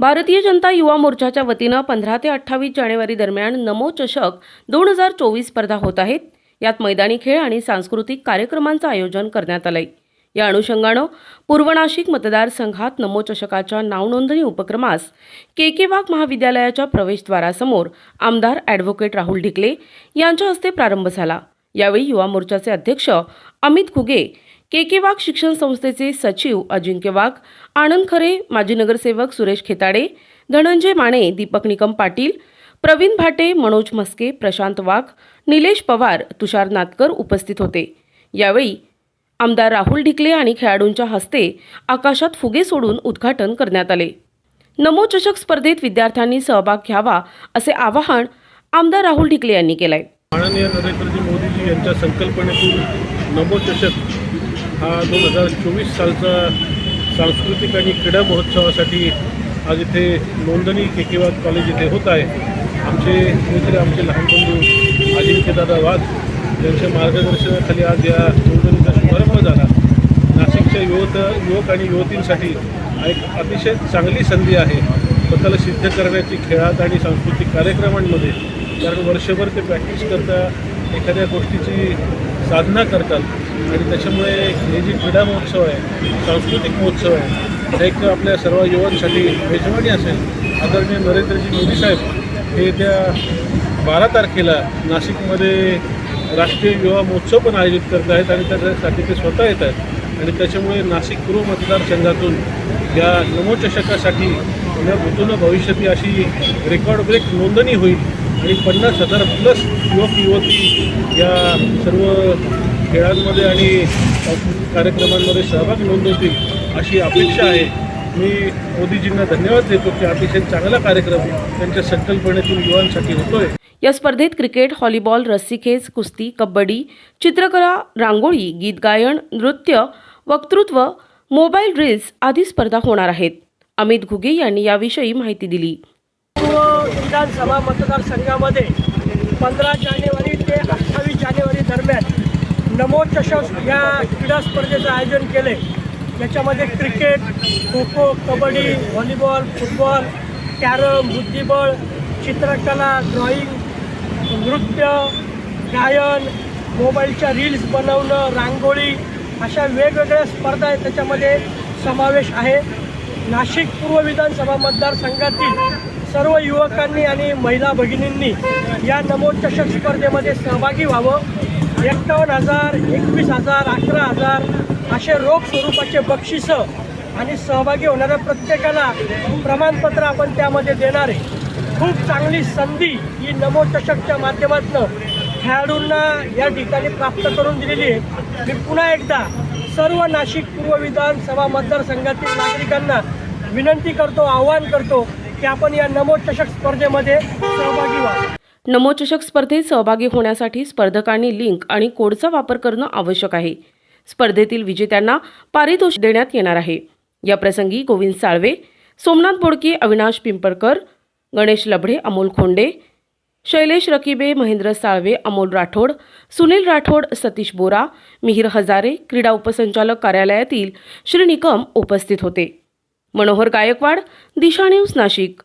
भारतीय जनता युवा मोर्चाच्या वतीनं पंधरा ते अठ्ठावीस जानेवारी दरम्यान नमो चषक दोन हजार चोवीस स्पर्धा होत आहेत. यात मैदानी खेळ आणि सांस्कृतिक कार्यक्रमांचं आयोजन करण्यात आलंय. या अनुषंगानं पूर्व नाशिक मतदारसंघात नमो चषकाच्या नावनोंदणी उपक्रमास के के वाघ महाविद्यालयाच्या प्रवेशद्वारासमोर आमदार ॲडव्होकेट राहुल ढिकले यांच्या हस्ते प्रारंभ झाला. यावेळी युवा मोर्चाचे अध्यक्ष अमित खुगे के के वाघ शिक्षण संस्थेचे सचिव अजिंक्य वाघ आनंद खरे माजी नगरसेवक सुरेश खेताडे धनंजय माने दीपक निकम पाटील प्रवीण भाटे मनोज मस्के प्रशांत वाघ निलेश पवार तुषार नातकर उपस्थित होते. यावेळी आमदार राहुल ढिकले आणि खेळाडूंच्या हस्ते आकाशात फुगे सोडून उद्घाटन करण्यात आले. नमो चषक स्पर्धेत विद्यार्थ्यांनी सहभाग घ्यावा असे आवाहन आमदार राहुल ढिकले यांनी केलंय. माननीय नरेंद्रजी मोदीजी यांच्या संकल्पनेतून नमो चषक हा दोन हजार चोवीस सालचा सांस्कृतिक आणि क्रीडा महोत्सवासाठी आज इथे नोंदणी केकेवाद कॉलेज इथे होत आहे. आमचे मित्र आमचे लहान बंधू अजिंक्यदादा वाघ यांच्या मार्गदर्शनाखाली आज या नोंदणीचा शुभारंभ झाला. नाशिकच्या युवत युवक आणि युवतींसाठी एक अतिशय चांगली संधी आहे. स्वतःला सिद्ध करण्याची खेळात आणि सांस्कृतिक कार्यक्रमांमध्ये कारण वर्षभर ते प्रॅक्टिस करता एखाद्या गोष्टीची साधना करतात. आणि त्याच्यामुळे हे जे क्रीडा महोत्सव आहे सांस्कृतिक महोत्सव आहे हा एक आपल्या सर्व युवांसाठी मेजवानी असेल. आदरणीय नरेंद्रजी मोदी साहेब हे त्या बारा तारखेला नाशिकमध्ये राष्ट्रीय युवा महोत्सव पण आयोजित करत आहेत आणि त्याच्यासाठी ते स्वतः येत आहेत. आणि त्याच्यामुळे नाशिक पूर्व मतदारसंघातून या नमोचषकासाठी या भूतून भविष्याती अशी रेकॉर्ड ब्रेक नोंदणी होईल आणि पन्नास हजार प्लस युवक युवती या सर्व खेळांमध्ये आणि सांस्कृतिक कार्यक्रमांमध्ये सहभाग नोंदवतील अशी अपेक्षा आहे. मी मोदीजींना धन्यवाद देतो की अतिशय चांगला कार्यक्रम त्यांच्या संकल्पनेतून युवांसाठी होतोय. या स्पर्धेत क्रिकेट व्हॉलीबॉल रस्सीखेच कुस्ती कबड्डी चित्रकला रांगोळी गीत गायन नृत्य वक्तृत्व मोबाईल रील्स आदी स्पर्धा होणार आहेत. अमित घुगे यांनी याविषयी माहिती दिली. पूर्व विधानसभा मतदारसंघामध्ये पंधरा जानेवारी ते नमोचषक या क्रीडा स्पर्धेचं आयोजन केलं आहे याच्यामध्ये cricket kho kho kabaddi volleyball football carrom बुद्धिबळ चित्रकला ड्रॉईंग नृत्य गायन मोबाईलच्या रील्स बनवणं रांगोळी अशा वेगवेगळ्या स्पर्धा आहेत. त्याच्यामध्ये समावेश आहे. नाशिक पूर्व विधानसभा मतदारसंघातील सर्व युवकांनी आणि महिला भगिनींनी या नमोचषक स्पर्धेमध्ये सहभागी व्हावं. एक्कावन्न हजार एकवीस हजार अकरा हजार असे रोख स्वरूपाचे बक्षिसं आणि सहभागी होणाऱ्या प्रत्येकाला प्रमाणपत्र आपण त्यामध्ये देणार आहे. खूप चांगली संधी ही नमो चषकच्या माध्यमातून खेळाडूंना या ठिकाणी प्राप्त करून दिलेली आहे. मी पुन्हा एकदा सर्व नाशिक पूर्व विधानसभा मतदारसंघातील नागरिकांना विनंती करतो आवाहन करतो की आपण या नमो चषक स्पर्धेमध्ये सहभागी व्हा नमोचषक स्पर्धेत सहभागी होण्यासाठी स्पर्धकांनी लिंक आणि कोडचा वापर करणं आवश्यक आहे. स्पर्धेतील विजेत्यांना पारितोषिक देण्यात येणार आहे. या प्रसंगी गोविंद साळवे सोमनाथ बोडके अविनाश पिंपळकर गणेश लभडे अमोल खोंडे शैलेश रकिबे महेंद्र साळवे अमोल राठोड सुनील राठोड सतीश बोरा मिहिर हजारे क्रीडा उपसंचालक कार्यालयातील श्री निकम उपस्थित होते. मनोहर गायकवाड दिशा न्यूज नाशिक.